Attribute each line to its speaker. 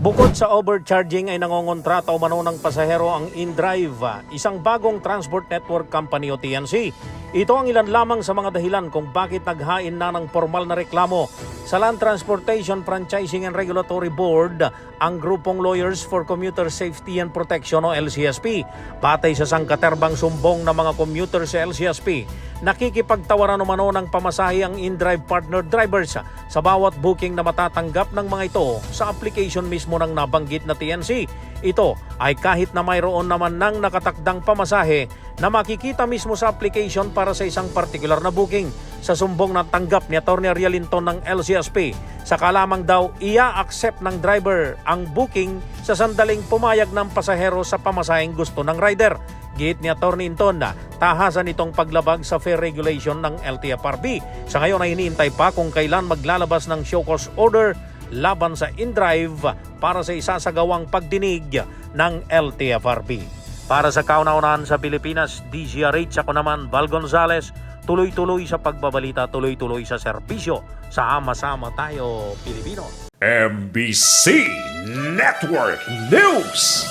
Speaker 1: Bukod sa overcharging ay nangongontrata umano ng pasahero ang InDrive, isang bagong transport network company o TNC. Ito ang ilan lamang sa mga dahilan kung bakit naghain na ng formal na reklamo sa Land Transportation Franchising and Regulatory Board ang grupong Lawyers for Commuter Safety and Protection o LCSP. Batay sa sangkaterbang sumbong ng mga commuter sa LCSP, nakikipagtawaran umano ng pamasahe ang InDrive partner drivers sa bawat booking na matatanggap ng mga ito sa application mismo ng nabanggit na TNC. Ito ay kahit na mayroon naman ng nakatakdang pamasahe na makikita mismo sa application para sa isang partikular na booking. Sa sumbong na tanggap ni Atty. Rialinton ng LCSP, saka lamang daw ia-accept ng driver ang booking sa sandaling pumayag ng pasahero sa pamasaheng gusto ng rider. Giit ni Atty. Inton na tahasan itong paglabag sa fair regulation ng LTFRB. Sa ngayon ay iniintay pa kung kailan maglalabas ng show cause order laban sa InDrive para sa isasagawang pagdinig ng LTFRB. Para sa kauna-unahan sa Pilipinas, DZRH ako naman, Val Gonzales, tuloy-tuloy sa pagbabalita, tuloy-tuloy sa serbisyo. Sama-sama tayo, Pilipino.
Speaker 2: MBC Network News.